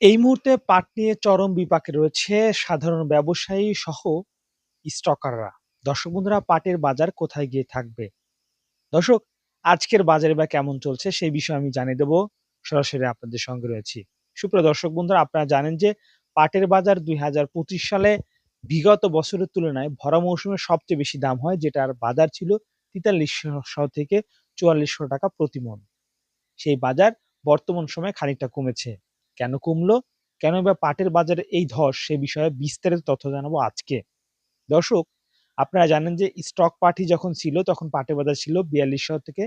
এই মুহূর্তে পাট নিয়ে চরম বিপাকে রয়েছে সাধারণ ব্যবসায়ী সহ স্টকাররা। দর্শক বন্ধুরা, পাটের বাজার কোথায় গিয়ে থাকবে? দর্শক, আজকের বাজারে বা কেমন চলছে সেই বিষয়ে আমি জানিয়ে দেব। সরাসরি আপনাদের সঙ্গে রয়েছি। সুপ্রিয় দর্শক বন্ধুরা, আপনারা জানেন যে পাটের বাজার ২০২৫ সালে বিগত বছরের তুলনায় ভরা মৌসুমে সবচেয়ে বেশি দাম হয় যেটার বাজার ছিল ৪৩০০ থেকে ৪৪০০ টাকা প্রতি মণ। সেই বাজার বর্তমান সময়ে খানিকটা কমেছে। কেন কমলো? কেন বা পাটের বাজারে এই ধস সে বিষয়ে বিস্তারিত তথ্য জানাব আজকে। দর্শক আপনারা জানেন যে স্টক পার্টি যখন ছিল তখন পাটের বাজার ছিল ৪২০০ থেকে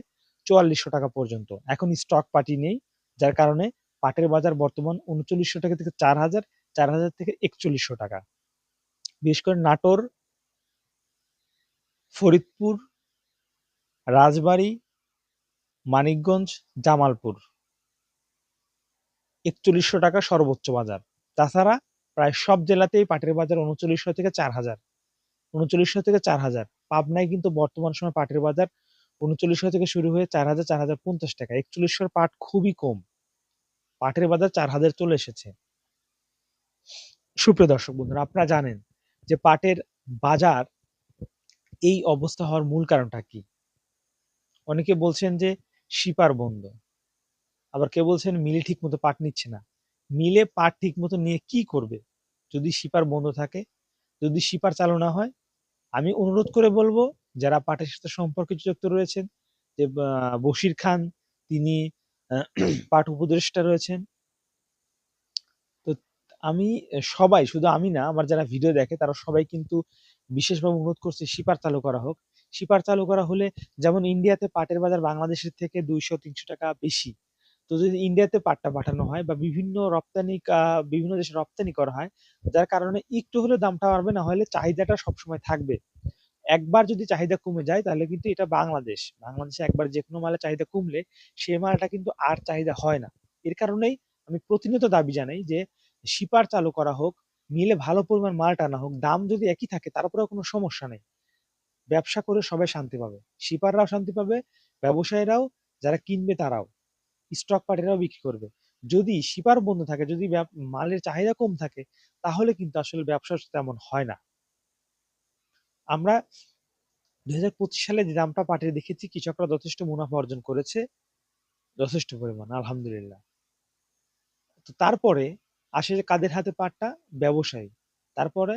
৪৪০০ টাকা পর্যন্ত। এখন স্টক পার্টি নেই যার কারণে পাটের বাজার বর্তমান ৩৯০০ টাকা থেকে ৪০০০, ৪০০০ থেকে ৪১০০ টাকা। বিশেষ করে নাটোর, ফরিদপুর, রাজবাড়ী, মানিকগঞ্জ, জামালপুর ৪১০০ টাকা সর্বোচ্চ বাজার। তাছাড়া প্রায় সব জেলাতেই পাটের বাজার ৩৯০০ থেকে ৪০০০ ৩৯০০ থেকে ৪০০০ পাবনায় কিন্তু বর্তমান সময় পাটের বাজার ৩৯০০ থেকে শুরু হয়ে ৪০০০ ৪০৫০ টাকা ৪১০০ পাট খুবই কম। পাটের বাজার ৪০০০ চলে এসেছে। সুপ্রিয় দর্শক বন্ধুরা, আপনারা জানেন যে পাটের বাজার এই অবস্থা হওয়ার মূল কারণটা কি? অনেকে বলছেন যে শিপার বন্ধ। আবার কেউ বলছেন মিলে ঠিক মতো পাট নিচ্ছে না। মিলে পাট ঠিক মতো নিয়ে কি করবে? যদি শিপার বন্ধ থাকে, যদি শিপার চালু না হয়? আমি অনুরোধ করে বলব যারা পাটের সাথে সম্পর্কে যুক্ত রয়েছেন যে বশির খান তিনি পাট উপদেষ্টা রয়েছেন। তো আমি সবাই শুধু আমি না আমার যারা ভিডিও দেখে তারা সবাই কিন্তু বিশেষভাবে অনুরোধ করছে শিপার চালু করা হোক। শিপার চালু করা হলে যেমন ইন্ডিয়াতে পাটের বাজার বাংলাদেশের থেকে দুইশো তিনশো টাকা বেশি। তো যদি ইন্ডিয়াতে পাটটা পাঠানো হয় বা বিভিন্ন রপ্তানি বিভিন্ন দেশে রপ্তানি করা হয়, যার কারণে একটু হলেও দামটা বাড়বে না হলে চাহিদাটা সবসময় থাকবে। একবার যদি চাহিদা কমে যায় তাহলে কিন্তু এটা বাংলাদেশ। বাংলাদেশে একবার যেকোনো মালের চাহিদা কমলে সে মালটা কিন্তু আর চাহিদা হয় না। এর কারণেই আমি প্রতিনিয়ত দাবি জানাই যে শিপার চালু করা হোক, মিলে ভালো পরিমাণ মাল টানা হোক। দাম যদি একই থাকে তারপরেও কোনো সমস্যা নেই। ব্যবসা করে সবাই শান্তি পাবে। শিপাররাও শান্তি পাবে, ব্যবসায়ীরাও, যারা কিনবে তারাও। স্টক পার্টিরাও বিক্রি করবে। যদি শিপার বন্ধ থাকে, যদি মালের চাহিদা কম থাকে তাহলে কিন্তু আসলে ব্যবসা তেমন হয় না। আমরা ২০২৫ সালে যে দামটা পাটের দেখেছি কৃষকরা যথেষ্ট মুনাফা অর্জন করেছে। যথেষ্ট পরিমাণ আলহামদুলিল্লাহ। তো তারপরে আসে যে কাদের হাতে পাটটা? ব্যবসায়ী। তারপরে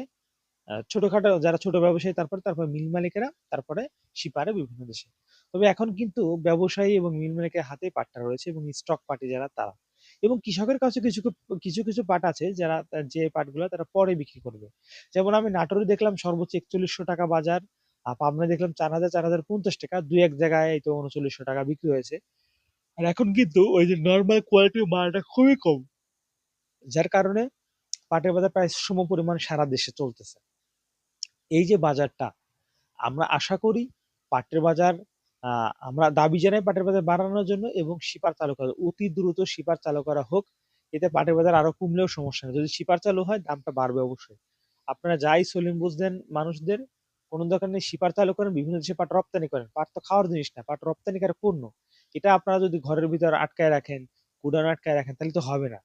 ছোটখাটো যারা ছোট ব্যবসায়ী তারপরে, তারপরে মিল মালিকেরা, তারপরে শিপারে বিভিন্ন দেশে। তবে এখন কিন্তু ব্যবসায়ী এবং মিল মালিকের হাতেই পাটটা রয়েছে এবং স্টক পার্টি যারা তারা। এবং কৃষকের কাছে কিছু, কিছু, কিছু পাট আছে যারা যে পাটগুলা তারা পরে বিক্রি করবে। যেমন আমি নাটোরে দেখলাম সর্বোচ্চ ৪১০০ টাকা বাজার। আর পাবনায় দেখলাম ৪০০০, ৪০৫০ টাকা। ২-১ জায়গায় এই তো ৩৯০০ টাকা বিক্রি হয়েছে। আর এখন কিন্তু ওই যে নর্মাল কোয়ালিটির মালটা খুবই কম। যার কারণে পাটের বাজার প্রায় সম পরিমাণ সারা দেশে চলতেছে। এই যে বাজারটা আমরা আশা করি পাটের বাজার আমরা দাবি জানাই পাটের বাজার বাড়ানোর জন্য এবং শিপার চালু করা অতি দ্রুত শিপার চালু করা হোক। এতে পাটের বাজার আরও কমলেও সমস্যা নেই। যদি শিপার চালু হয় দামটা বাড়বে অবশ্যই। আপনারা যাই সলিম বুঝ দেন মানুষদের, কোনো দোকানে শিপার চালু করেন, বিভিন্ন দেশে পাট রপ্তানি করেন। পাট তো খাওয়ার জিনিস না, পাট রপ্তানিকারক পণ্য। এটা আপনারা যদি ঘরের ভিতরে আটকায় রাখেন, গুডাউনে আটকায় রাখেন তাহলে তো হবে না।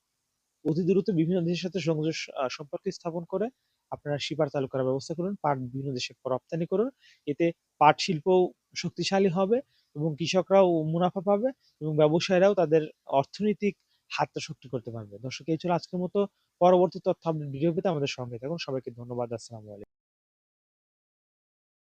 অতি দ্রুত বিভিন্ন দেশের সাথে সংযোগ সম্পর্ক স্থাপন করে আপনারা শিপার চালু করার ব্যবস্থা করুন। পাট বিভিন্ন দেশে রপ্তানি করুন। এতে পাট শিল্প শক্তিশালী হবে এবং কৃষকরাও মুনাফা পাবে এবং ব্যবসায়ীরাও তাদের অর্থনৈতিক হাতটা শক্তি করতে পারবে। দর্শক, এই ছিল আজকের মতো। পরবর্তী তথ্য আপনি ভিডিও পেতে আমাদের সঙ্গে থাকুন। সবাইকে ধন্যবাদ। আসসালামু আলাইকুম।